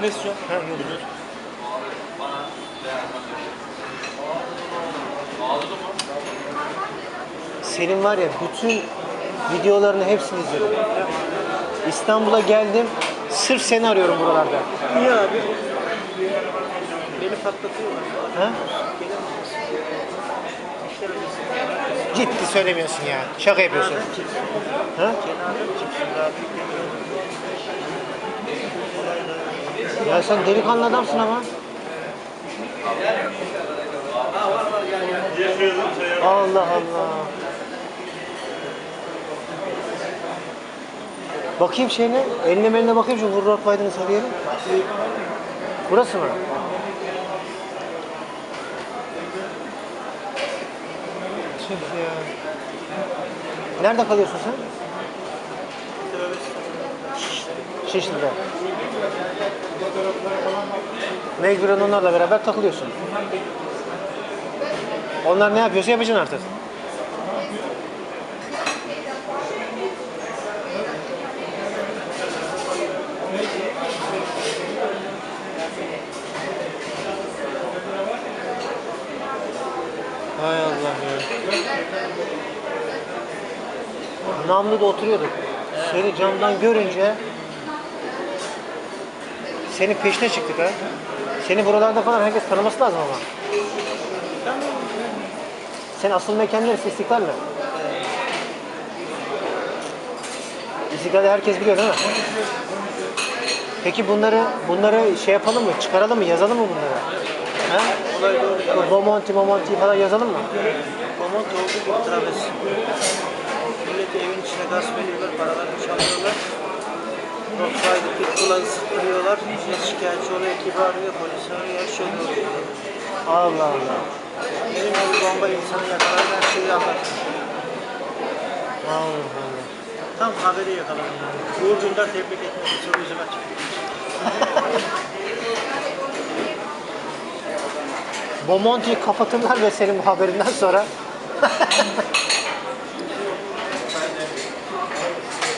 Ne istiyorsun? Ha. Senin var ya bütün videolarını hepsini izledim. İstanbul'a geldim. Sırf seni arıyorum buralarda. Niye abi? Beni patlatıyorlar. Ha? Ciddi söylemiyorsun ya. Şaka yapıyorsun. Ha? Ya sen delikanlı adamsın ama. Allah Allah. Bakayım şeyine, eline meline bakayım şu Vurrot Biden'ı sarıyelim. Burası mı? Nerede kalıyorsun sen? Şişli'de. Mecburen onlarla beraber takılıyorsun. Onlar ne yapıyorsa yapacaksın artık. Hay Allah ya. Namlu'da oturuyorduk. Seni camdan görünce senin peşine çıktık ha. Seni buralarda falan herkes tanıması lazım ama. Sen asıl mekan neresi? İstiklal herkes biliyor değil mi? Peki bunları bunları şey yapalım mı? Çıkaralım mı? Yazalım mı bunları? Ha? Bu Bomonti, Momonti falan yazalım mı? Komont olduğu gibi travesi. Milleti evin içine gasp ediyorlar, paralarını çalıyorlar. Rottweiler pitbull'a ısıttırıyorlar. Harbiye şikayetçi oraya kibar arıyor, polis arıyor, her şey oluyor. Allah Allah. Benim gibi bomba insanı yakalar, her şeyi anlatıyor. Allah Allah. Tam haberi yakaladım. Uğur Dündar tebrik etmedi, soru yüzüme çıktı. Bomonti'yi kapatırlar ve senin bu haberinden sonra